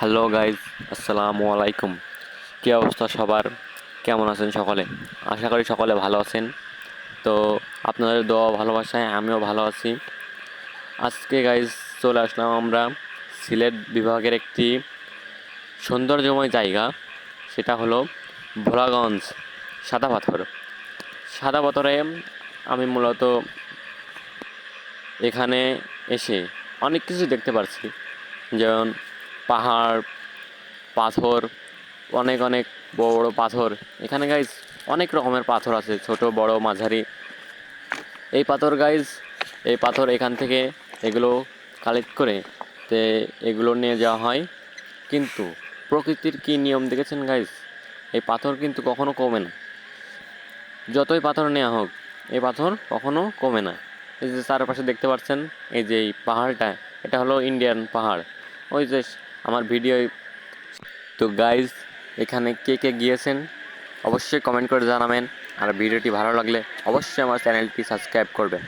Hello guys, আসসালামু আলাইকুম। কী অবস্থা সবার? কেমন আছেন সকলে? আশা করি সকলে ভালো আছেন। তো আপনাদের দোয়া ভালোবাসায় আমিও ভালো আছি। আজকে গাইজ চলে আসলাম আমরা সিলেট বিভাগের একটি সৌন্দর্যময় জায়গা। সেটা হলো ভোলাগঞ্জ সাদা পাথর। সাদা পাথরে আমি মূলত এখানে এসে অনেক কিছু দেখতে পারছি। যেমন পাহাড়, পাথর, অনেক অনেক বড় বড় পাথর। এখানে গাইজ অনেক রকমের পাথর আছে, ছোট, বড়, মাঝারি। এই পাথর গাইজ এই পাথর এখান থেকে এগুলো কালেক্ট করে তে এগুলো নিয়ে যাওয়া হয়। কিন্তু প্রকৃতির কী নিয়ম দেখেছেন গাইজ এই পাথর কিন্তু কখনো কমে না। যতই পাথর নেওয়া হোক, এই পাথর কখনো কমে না। এই যে চারপাশে দেখতে পাচ্ছেন, এই যে এই পাহাড়টা, এটা হলো ইন্ডিয়ান পাহাড়। ওই যে আমার ভিডিও তো গাইজ এখানে কে কে গিয়েছেন? অবশ্যই কমেন্ট করে জানাবেন। আর ভিডিওটি ভালো লাগলে অবশ্যই আমার চ্যানেলটি সাবস্ক্রাইব করবেন।